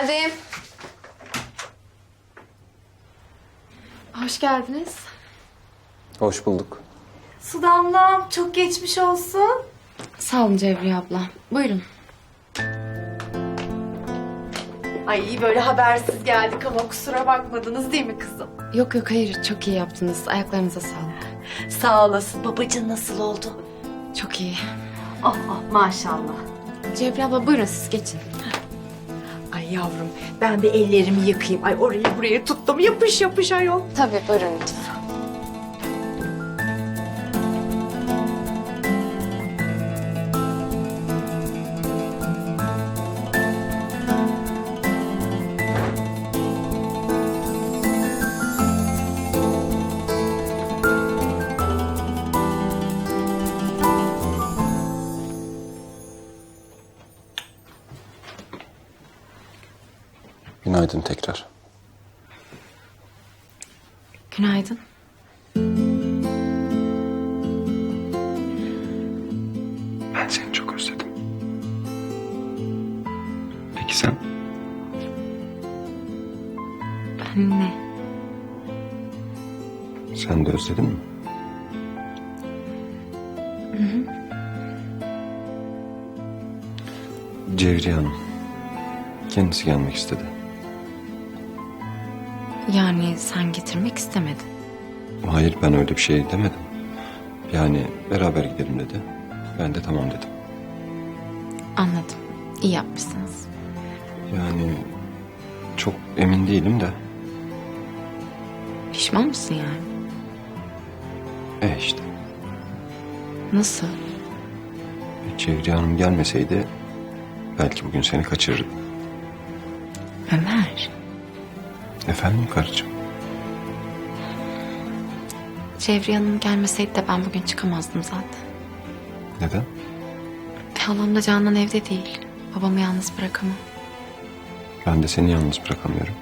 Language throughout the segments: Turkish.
Geldim. Hoş geldiniz. Hoş bulduk. Su damlam çok geçmiş olsun. Sağ olun Cevriye abla. Buyurun. Ay böyle habersiz geldik ama kusura bakmadınız değil mi kızım? Yok yok hayır çok iyi yaptınız. Ayaklarınıza sağlık. Sağ olasın. Babacın nasıl oldu? Çok iyi. Oh oh maşallah. Cevriye abla buyurun siz geçin. Yavrum ben bir ellerimi yıkayayım. Ay orayı buraya tuttum yapış yapış ayol. Tabii buyurun lütfen. Günaydın tekrar. Günaydın. Ben seni çok özledim. Peki sen? Ben ne? Sen de özledin mi? Cevriye Hanım. Kendisi gelmek istedi. Yani sen getirmek istemedin. Hayır ben öyle bir şey demedim. Yani beraber gidelim dedi. Ben de tamam dedim. Anladım. İyi yapmışsınız. Yani çok emin değilim de. Pişman mısın yani? E işte. Nasıl? Cevriye Hanım gelmeseydi belki bugün seni kaçırırdım. Ömer. Efendim karıcığım? Cevriye Hanım gelmeseydi de ben bugün çıkamazdım zaten. Neden? Ve halam da Canan evde değil. Babamı yalnız bırakamam. Ben de seni yalnız bırakamıyorum.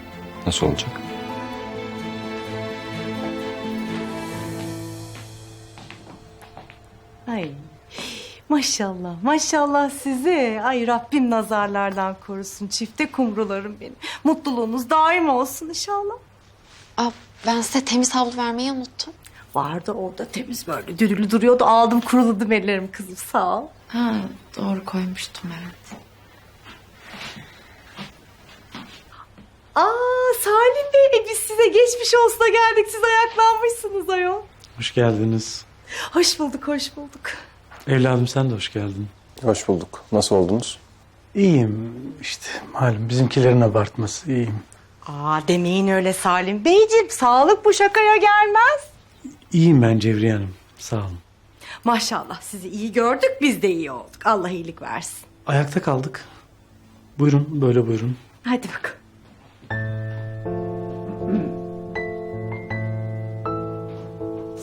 Nasıl olacak? Maşallah maşallah size. Ay Rabbim nazarlardan korusun. Çifte kumrularım benim. Mutluluğunuz daim olsun inşallah. Aa, ben size temiz havlu vermeyi unuttum. Vardı orada temiz böyle dürülü duruyordu. Aldım kuruladım ellerim kızım sağ ol. Ha, doğru koymuştum evet. Aa Salim Bey e, biz size geçmiş olsuna geldik. Siz ayaklanmışsınız ayol. Hoş geldiniz. Hoş bulduk hoş bulduk. Evladım sen de hoş geldin. Hoş bulduk. Nasıl oldunuz? İyiyim işte malum bizimkilerin abartması iyiyim. Aa demeyin öyle Salim Beyciğim. Sağlık bu şakaya gelmez. İyiyim ben Cevriye Hanım sağ olun. Maşallah sizi iyi gördük biz de iyi olduk. Allah iyilik versin. Ayakta kaldık. Buyurun böyle buyurun. Hadi bakalım.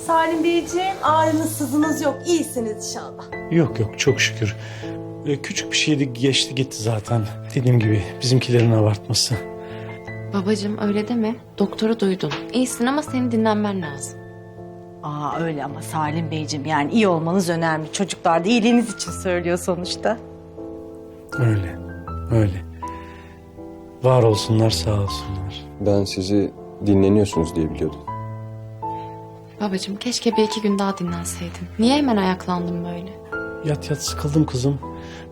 Salim Beyciğim ağrınız sızınız yok. İyisiniz inşallah. Yok yok çok şükür. Ee, küçük bir şeydi geçti gitti zaten. Dediğim gibi bizimkilerin abartması. Babacığım öyle deme. Doktoru duydun. İyisin ama senin dinlenmen lazım. Aa öyle ama Salim Beyciğim yani iyi olmanız önemli. Çocuklar da iyiliğiniz için söylüyor sonuçta. Öyle öyle. Var olsunlar sağ olsunlar. Ben sizi dinleniyorsunuz diye biliyordum. Babacığım keşke bir iki gün daha dinlenseydin. Niye hemen ayaklandın böyle? Yat yat sıkıldım kızım.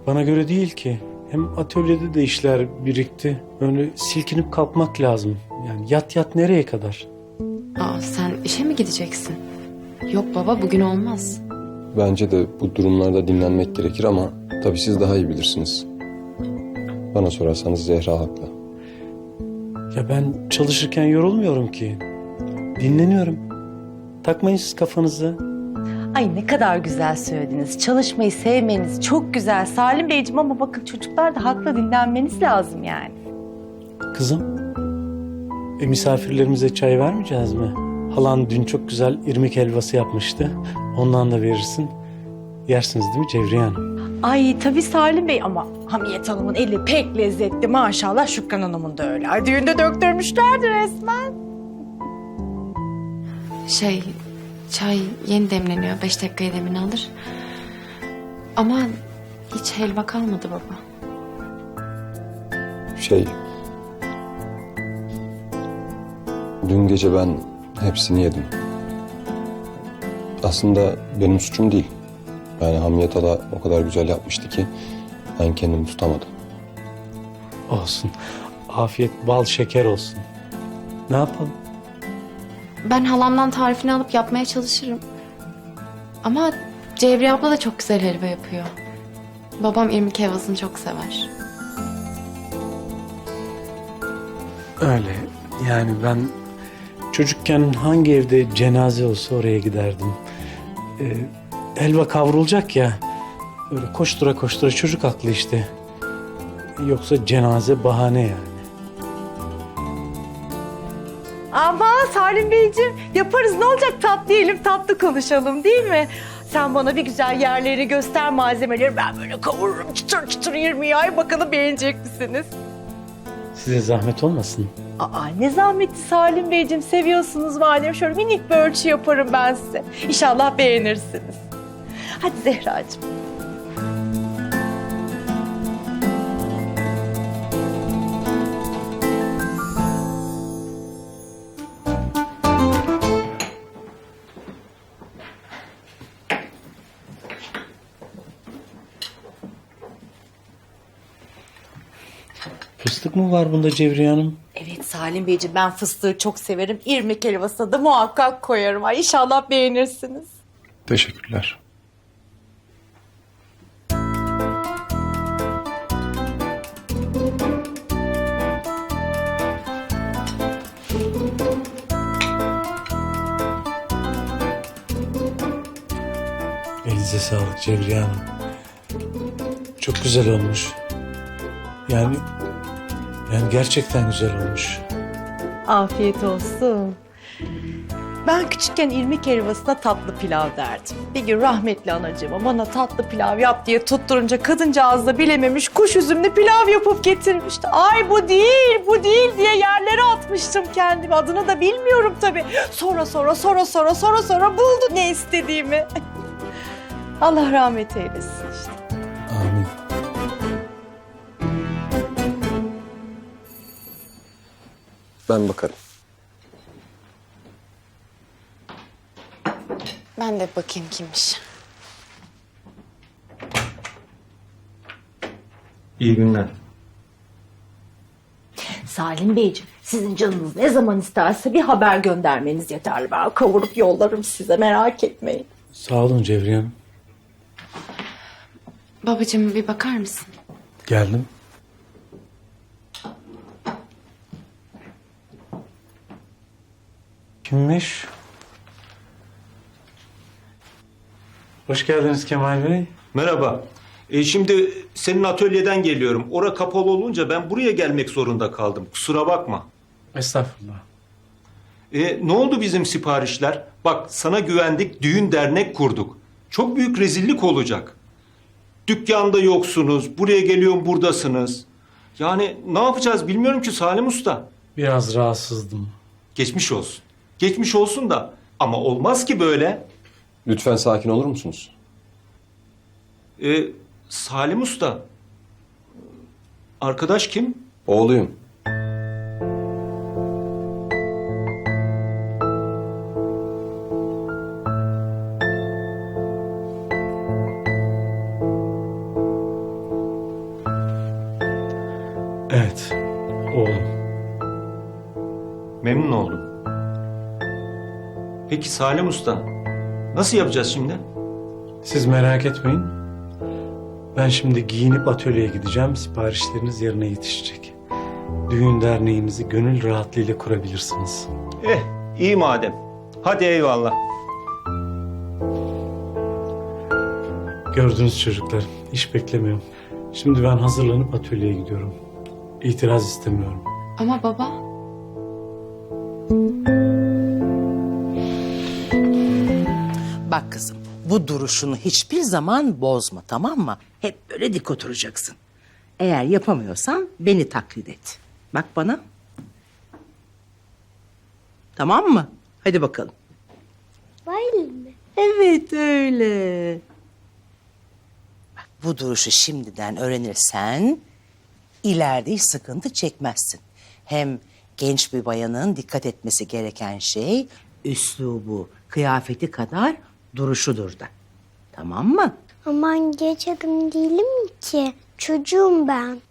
Bana göre değil ki. Hem atölyede de işler birikti. Böyle silkinip kalkmak lazım. Yani yat yat nereye kadar? Aa, sen işe mi gideceksin? Yok baba bugün olmaz. Bence de bu durumlarda dinlenmek gerekir ama tabii siz daha iyi bilirsiniz. Bana sorarsanız Zehra haklı. Ya ben çalışırken yorulmuyorum ki. Dinleniyorum. Takmayın siz kafanızı. Ay ne kadar güzel söylediniz. Çalışmayı sevmeniz çok güzel Salim Beyciğim ama bakın çocuklar da haklı dinlenmeniz lazım yani. Kızım. E, misafirlerimize çay vermeyeceğiz mi? Halan dün çok güzel irmik helvası yapmıştı. Ondan da verirsin. Yersiniz değil mi Cevriye Hanım? Ay tabii Salim Bey ama Hamiyet Hanım'ın eli pek lezzetli maşallah Şükran Hanım'ın da öyle. Ay düğünde döktürmüşlerdi resmen. Şey, çay yeni demleniyor. Beş dakikaya demini alır. Ama hiç helva kalmadı baba. Şey... Dün gece ben hepsini yedim. Aslında benim suçum değil. Yani hamiyet hala o kadar güzel yapmıştı ki ben kendimi tutamadım. Olsun. Afiyet bal şeker olsun. Ne yapalım? Ben halamdan tarifini alıp yapmaya çalışırım. Ama Cevriye abla da çok güzel helva yapıyor. Babam irmik helvasını çok sever. Öyle. Yani ben çocukken hangi evde cenaze olsa oraya giderdim. Ee, helva kavrulacak ya. Öyle koştura koştura çocuk aklı işte. Yoksa cenaze bahane yani. Salim Beyciğim yaparız ne olacak tatlı yiyelim tatlı konuşalım değil mi? Sen bana bir güzel yerleri göster malzemeleri ben böyle kavururum çıtır çıtır yirmi ay bakalım beğenecek misiniz? Size zahmet olmasın. Aa ne zahmetli Salim Beyciğim seviyorsunuz madem şöyle minik bir ölçü yaparım ben size. İnşallah beğenirsiniz. Hadi Zehracığım. Fıstık mı var bunda Cevriye Hanım? Evet Salim Beyciğim ben fıstığı çok severim. İrmik helvasına da muhakkak koyarım. Ay inşallah beğenirsiniz. Teşekkürler. Elinize sağlık Cevriye Hanım. Çok güzel olmuş. Yani yani gerçekten güzel olmuş. Afiyet olsun. Ben küçükken irmik helvasına tatlı pilav derdim. Bir gün rahmetli anacığıma bana tatlı pilav yap diye tutturunca kadıncağız da bilememiş kuş üzümlü pilav yapıp getirmişti. Ay bu değil, bu değil diye yerlere atmıştım kendimi. Adını da bilmiyorum tabii. Sonra sonra sonra sonra sonra sonra buldu ne istediğimi. Allah rahmet eylesin işte. Ben bakarım. Ben de bakayım kimmiş. İyi günler. Salim Beyciğim sizin canınız ne zaman isterse bir haber göndermeniz yeterli. Ben kavurup yollarım size merak etmeyin. Sağ olun Cevriye Hanım. Babacığım bir bakar mısın? Geldim. Kimmiş? Hoş geldiniz Kemal Bey. Merhaba. E, şimdi senin atölyeden geliyorum. Ora kapalı olunca ben buraya gelmek zorunda kaldım. Kusura bakma. Estağfurullah. E, ne oldu bizim siparişler? Bak sana güvendik, düğün dernek kurduk. Çok büyük rezillik olacak. Dükkanda yoksunuz, buraya geliyorum buradasınız. Yani ne yapacağız bilmiyorum ki Salim Usta. Biraz rahatsızdım. Geçmiş olsun. Geçmiş olsun da ama olmaz ki böyle. Lütfen sakin olur musunuz? E, Salim Usta. Arkadaş kim? Oğluyum. Evet. Oğlum. Memnun oldum. Peki Salim Usta, nasıl yapacağız şimdi? Siz merak etmeyin. Ben şimdi giyinip atölyeye gideceğim. Siparişleriniz yerine yetişecek. Düğün derneğinizi gönül rahatlığıyla kurabilirsiniz. Eh, iyi madem. Hadi eyvallah. Gördünüz çocuklar. iş beklemiyorum. Şimdi ben hazırlanıp atölyeye gidiyorum. İtiraz istemiyorum. Ama baba Bak kızım bu duruşunu hiçbir zaman bozma tamam mı? Hep böyle dik oturacaksın. Eğer yapamıyorsan beni taklit et. Bak bana. Tamam mı? Hadi bakalım. Böyle mi? Evet öyle. Bak bu duruşu şimdiden öğrenirsen ileride hiç sıkıntı çekmezsin. Hem Genç bir bayanın dikkat etmesi gereken şey üslubu, kıyafeti kadar duruşudur da. Tamam mı? Aman genç adam değilim ki. Çocuğum ben.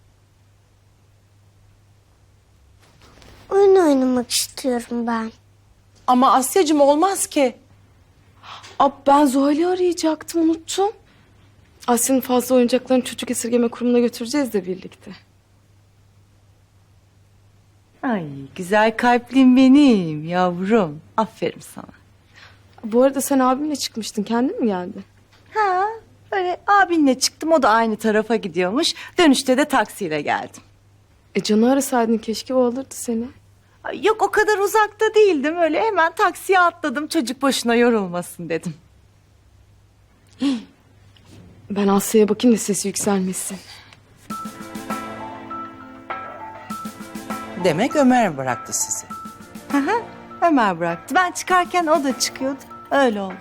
Oyun oynamak istiyorum ben. Ama Asya'cığım olmaz ki. Ab ben Zuhal'i arayacaktım unuttum. Asya'nın fazla oyuncaklarını çocuk esirgeme kurumuna götüreceğiz de birlikte. Ay güzel kalplim benim yavrum. Aferin sana. Bu arada sen abimle çıkmıştın. Kendin mi geldin? Ha böyle abinle çıktım o da aynı tarafa gidiyormuş. Dönüşte de taksiyle geldim. E Can'ı arasaydın keşke o alırdı seni. Ay, Yok o kadar uzakta değildim öyle hemen taksiye atladım çocuk boşuna yorulmasın dedim. Ben Asya'ya bakayım da sesi yükselmesin. Demek Ömer bıraktı sizi. Ömer bıraktı. Ben çıkarken o da çıkıyordu. Öyle oldu.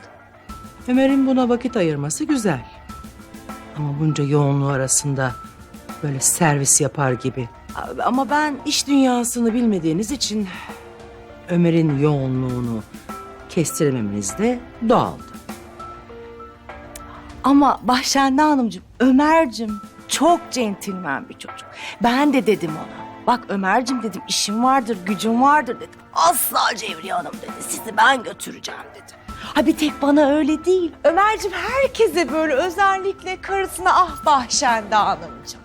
Ömer'in buna vakit ayırması güzel. Ama bunca yoğunluğu arasında böyle servis yapar gibi. Ama ben iş dünyasını bilmediğiniz için Ömer'in yoğunluğunu kestirememeniz de doğaldı. Ama Bahşende Hanımcığım, Ömer'cim çok centilmen bir çocuk. Ben de dedim ona. Bak Ömer'cim dedim işim vardır, gücüm vardır dedim. Asla Cevriye Hanım dedi. Sizi ben götüreceğim dedi. Ha bir tek bana öyle değil. Ömer'cim herkese böyle özellikle karısına ah Bahşende Hanımcığım.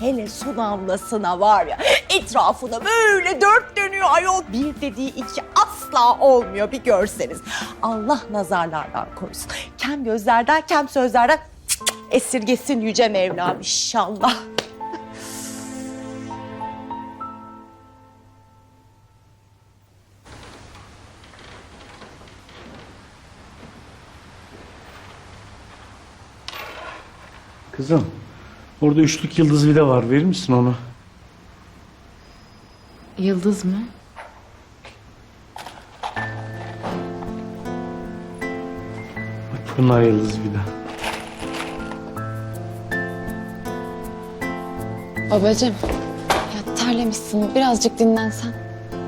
Hele Sunamlasına var ya etrafına böyle dört dönüyor ayol. Bir dediği iki asla olmuyor bir görseniz. Allah nazarlardan korusun. Kem gözlerden kem sözlerden cık cık esirgesin yüce Mevlam inşallah. Kızım, orada üçlük yıldız vida var. Verir misin onu? Yıldız mı? Bak bunlar yıldız vida. Babacığım. Ya terlemişsin. Birazcık dinlensen.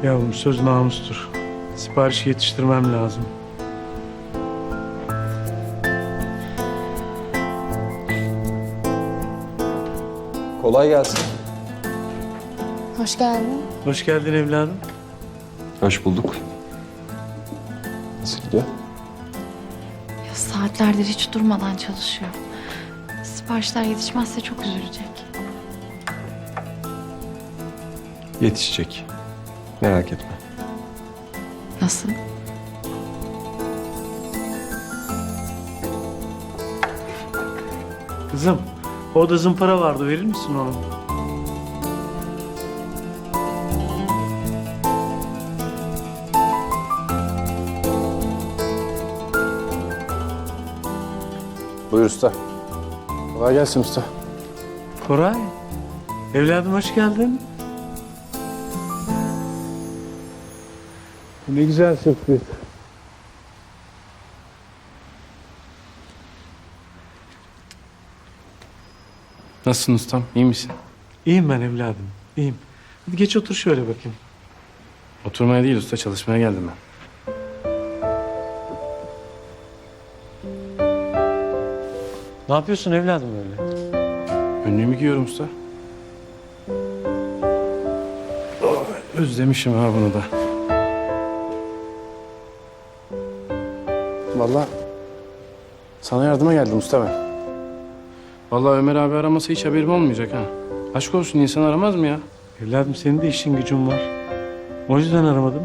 Yavrum söz namustur. Siparişi yetiştirmem lazım. Kolay gelsin. Hoş geldin. Hoş geldin evladım. Hoş bulduk. Nasıl gidiyor? Ya saatlerdir hiç durmadan çalışıyor. Siparişler yetişmezse çok üzülecek. Yetişecek. Merak etme. Nasıl? Kızım, orada zımpara vardı. Verir misin onu? Buyur usta. Kolay gelsin usta. Koray, evladım hoş geldin. Ne güzel sürpriz. Nasılsın ustam? İyi misin? İyiyim ben evladım, iyiyim. Hadi geç otur şöyle bakayım. Oturmaya değil usta çalışmaya geldim ben. Ne yapıyorsun evladım öyle? Önlüğümü giyiyorum usta. Oh, Özlemişim ha bunu da. Vallahi sana yardıma geldim usta ben. Vallahi Ömer abi aramasa hiç haberim olmayacak ha. Aşk olsun insan aramaz mı ya? Evladım senin de işin gücün var. O yüzden aramadım.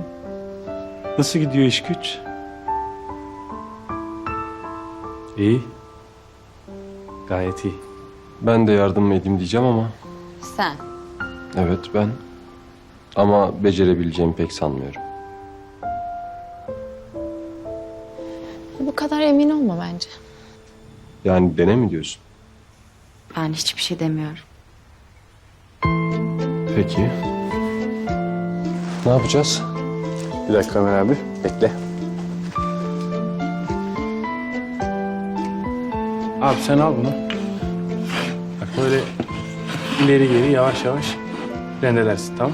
Nasıl gidiyor iş güç? İyi. Gayet iyi. Ben de yardım edeyim diyeceğim ama Sen. evet ben. Ama becerebileceğimi pek sanmıyorum. Bu kadar emin olma bence. Yani dene mi diyorsun? Ben hiçbir şey demiyorum. Peki. Ne yapacağız? Bir dakika Ömer abi. Bekle. Abi sen al bunu. Bak böyle ileri geri yavaş yavaş rendelersin tamam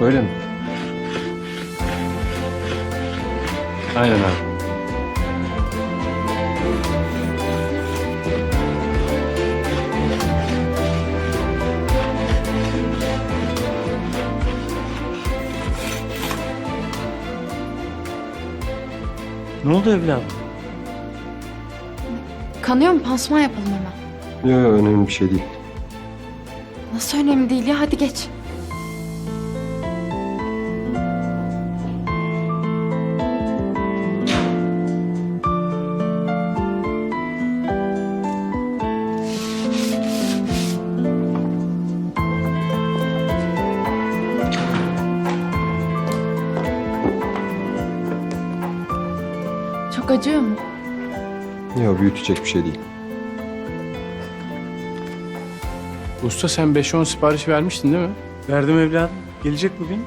Böyle mi? Aynen abi. Ne oldu evladım? Kanıyor mu? Pansuman yapalım hemen. Yok yok önemli bir şey değil. Nasıl önemli değil ya? Hadi geç. Büyütecek bir şey değil. Usta sen 5-10 sipariş vermiştin değil mi? Verdim evladım. Gelecek bugün.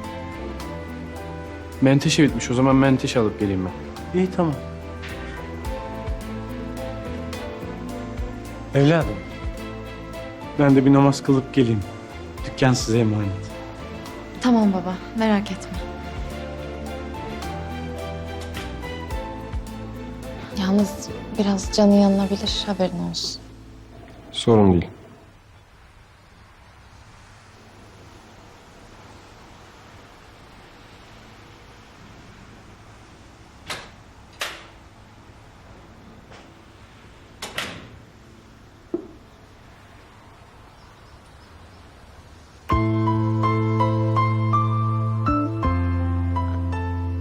Menteşe bitmiş. O zaman menteşe alıp geleyim ben. İyi tamam. Evladım. Ben de bir namaz kılıp geleyim. Dükkan size emanet. Tamam baba. Merak etme. Yalnız biraz canı yanılabilir. Haberin olsun. Sorun değil.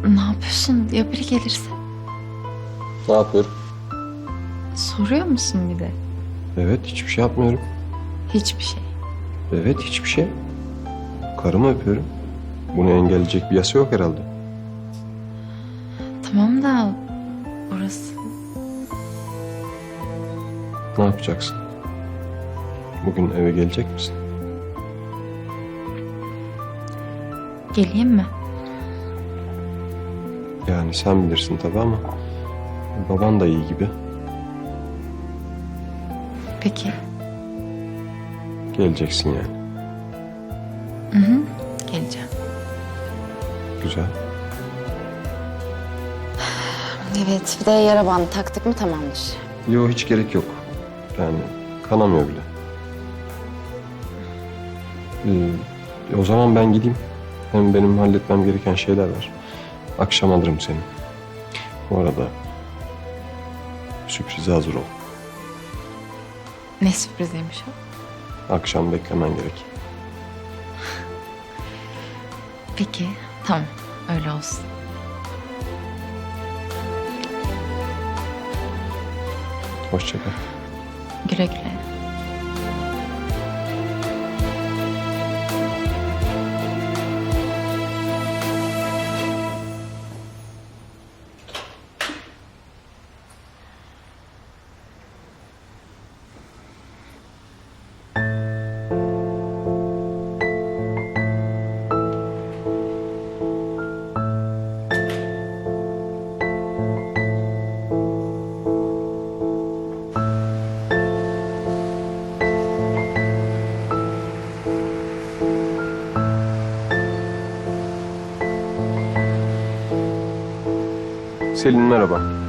Ne yapıyorsun? Ya biri gelirse? Ne yapıyorum? Soruyor musun bir de? Evet hiçbir şey yapmıyorum. Hiçbir şey. Evet hiçbir şey. Karımı öpüyorum. Bunu engelleyecek bir yasa yok herhalde. Tamam da burası Ne yapacaksın? Bugün eve gelecek misin? geleyim mi? Yani sen bilirsin tabii ama baban da iyi gibi. Peki. Geleceksin yani. Hı hı. Geleceğim. Güzel. Evet bir de yara bandı taktık mı tamamdır. Yok hiç gerek yok. Yani kanamıyor bile. Ee, o zaman ben gideyim. Hem benim halletmem gereken şeyler var. Akşam alırım seni. Bu arada sürprize hazır ol. Ne sürpriziymiş o? Akşam beklemen gerek. Peki tamam öyle olsun. Hoşça kal. Güle güle. Selin merhaba.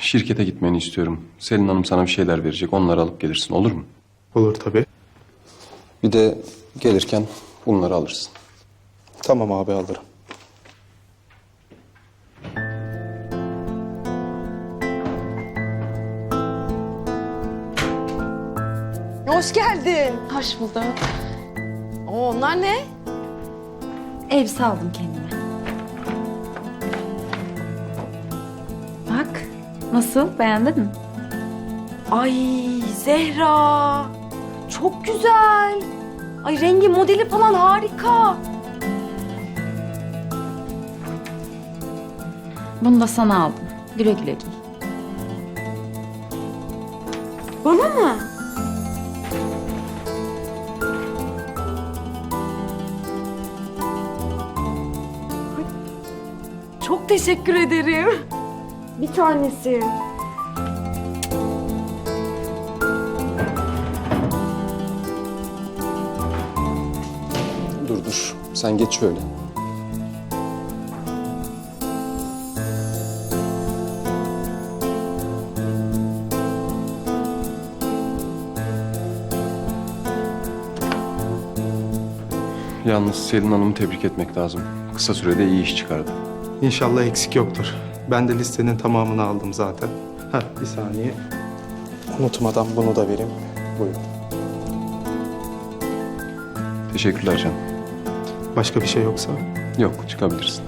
Şirkete gitmeni istiyorum. Selin Hanım sana bir şeyler verecek. Onları alıp gelirsin olur mu? Olur tabii. Bir de gelirken bunları alırsın. Tamam abi alırım. Hoş geldin. Hoş bulduk. Oo, onlar ne? Elbise aldım kendime. Nasıl beğendin mi? Ay Zehra. Çok güzel. Ay rengi modeli falan harika. Bunu da sana aldım. Güle güle giy. Bana mı? Çok teşekkür ederim. Bir tanesi. Dur dur. Sen geç şöyle. Yalnız Selin Hanım'ı tebrik etmek lazım. Kısa sürede iyi iş çıkardı. İnşallah eksik yoktur. Ben de listenin tamamını aldım zaten. Ha bir saniye. Unutmadan bunu da vereyim. Buyurun. Teşekkürler canım. Başka bir şey yoksa Yok çıkabilirsin.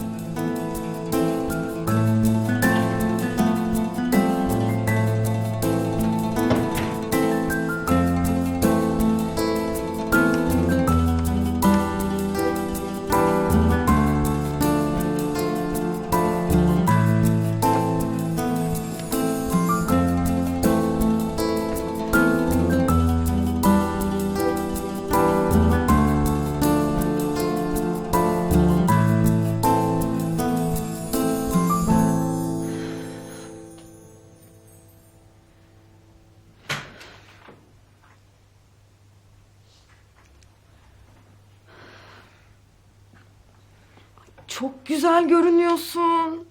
Güzel görünüyorsun.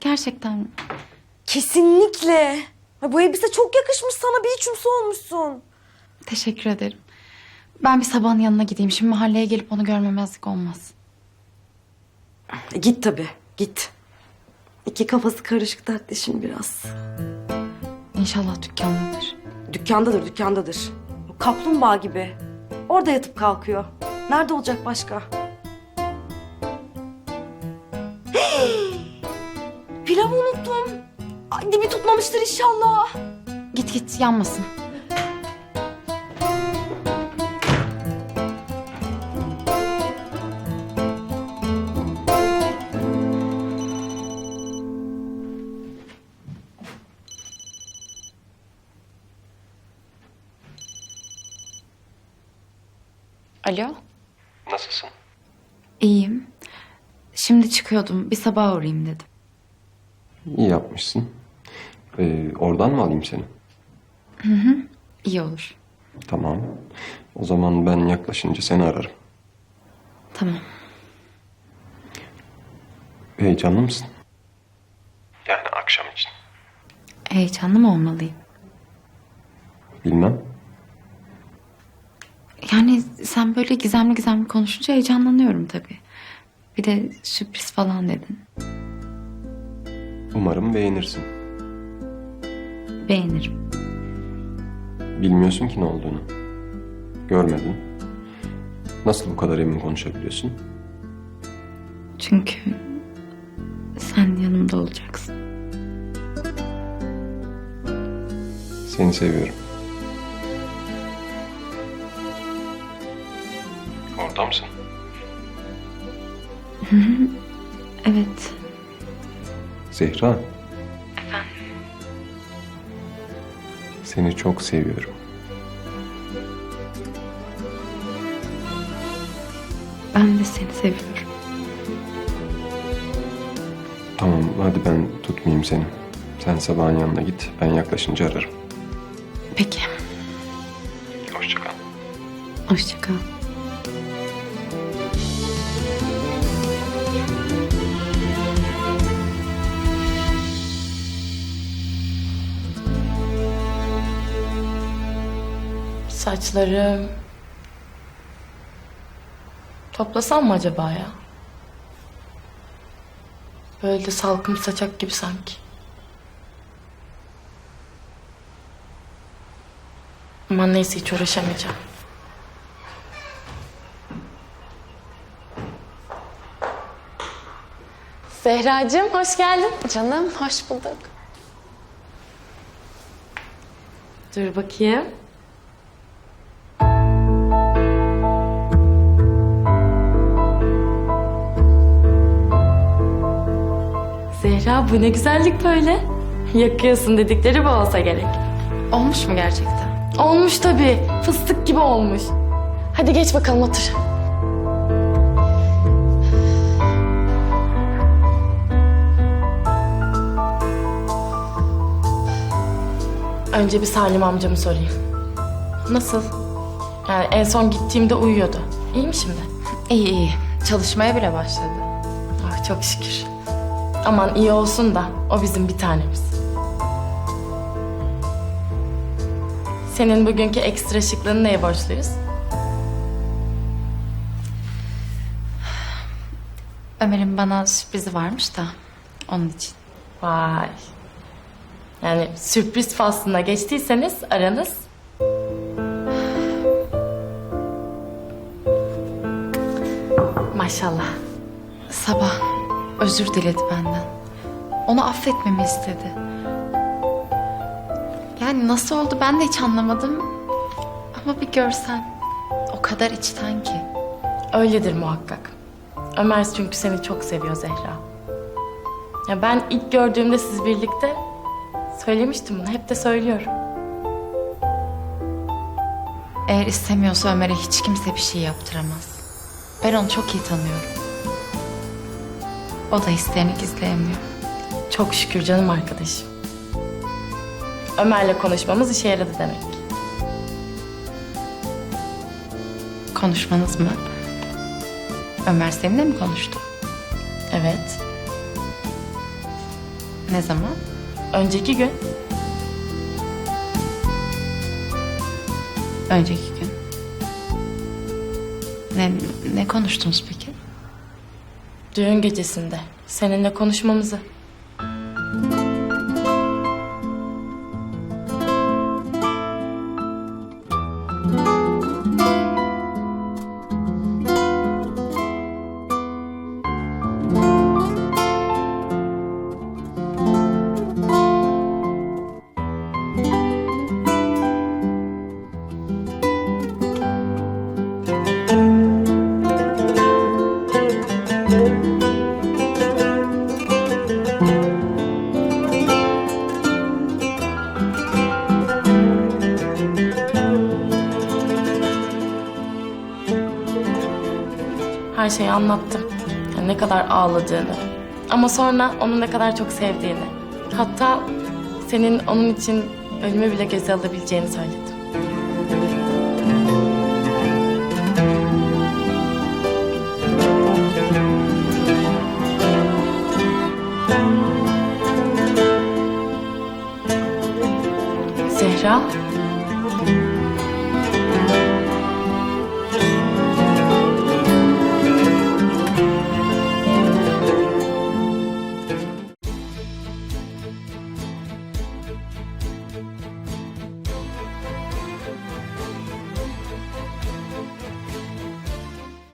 Gerçekten mi? Kesinlikle. Bu elbise çok yakışmış sana. Bir içimsi olmuşsun. Teşekkür ederim. Ben bir sabahın yanına gideyim. Şimdi mahalleye gelip onu görmemezlik olmaz. E, git tabii. Git. İki kafası karışık dertleşin biraz. İnşallah dükkandadır. Dükkandadır, dükkandadır. O Kaplumbağa gibi. Orada yatıp kalkıyor. Nerede olacak başka? Tutmamıştır inşallah. Git git yanmasın. Alo, Nasılsın? iyiyim. Şimdi çıkıyordum. Bir sabah uğrayayım dedim. İyi yapmışsın. Ee, oradan mı alayım seni? İyi olur. Tamam. O zaman ben yaklaşınca seni ararım. Tamam. Heyecanlı mısın? Yani akşam için. Heyecanlı mı olmalıyım? Bilmem. Yani sen böyle gizemli gizemli konuşunca heyecanlanıyorum tabii. Bir de sürpriz falan dedin. Umarım beğenirsin. Beğenirim. Bilmiyorsun ki ne olduğunu. Görmedin. Nasıl bu kadar emin konuşabiliyorsun? Çünkü sen yanımda olacaksın. Seni seviyorum. Orada mısın? Evet. Zehra. Seni çok seviyorum. Ben de seni seviyorum. Tamam hadi ben tutmayayım seni. Sen sabahın yanına git. Ben yaklaşınca ararım. Peki. Hoşça kal. Saçlarım... Toplasam mı acaba ya? Böyle de salkım saçak gibi sanki. Aman neyse hiç uğraşamayacağım. Zehracığım hoş geldin. Canım hoş bulduk. Dur bakayım. Zehra bu ne güzellik böyle. Yakıyorsun dedikleri bu olsa gerek. Olmuş mu gerçekten? Olmuş tabii. Fıstık gibi olmuş. Hadi geç bakalım otur. Önce bir Salim amcamı sorayım. Nasıl? Yani en son gittiğimde uyuyordu. İyi mi şimdi? İyi iyi. Çalışmaya bile başladı. Ah çok şükür. Aman iyi olsun da o bizim bir tanemiz. Senin bugünkü ekstra şıklığını neye borçluyuz? Ömer'in bana sürprizi varmış da onun için. Vay. Yani sürpriz faslına geçtiyseniz aranız maşallah. Sabah özür diledi benden. Onu affetmemi istedi. Yani nasıl oldu ben de hiç anlamadım. Ama bir görsen o kadar içten ki. Öyledir muhakkak. Ömer çünkü seni çok seviyor Zehra. Ya ben ilk gördüğümde siz birlikte söylemiştim bunu. Hep de söylüyorum. Eğer istemiyorsa Ömer'e hiç kimse bir şey yaptıramaz. Ben onu çok iyi tanıyorum. O da isteğini gizleyemiyor. Çok şükür canım arkadaşım. Ömer'le konuşmamız işe yaradı demek. Konuşmanız mı? Ömer seninle mi konuştu? Evet. Ne zaman? Önceki gün Önceki gün. Ne, ne konuştunuz peki? Düğün gecesinde seninle konuşmamızı. Her şeyi anlattım. Yani ne kadar ağladığını. Ama sonra onu ne kadar çok sevdiğini. Hatta senin onun için ölümü bile göze alabileceğini söyledim.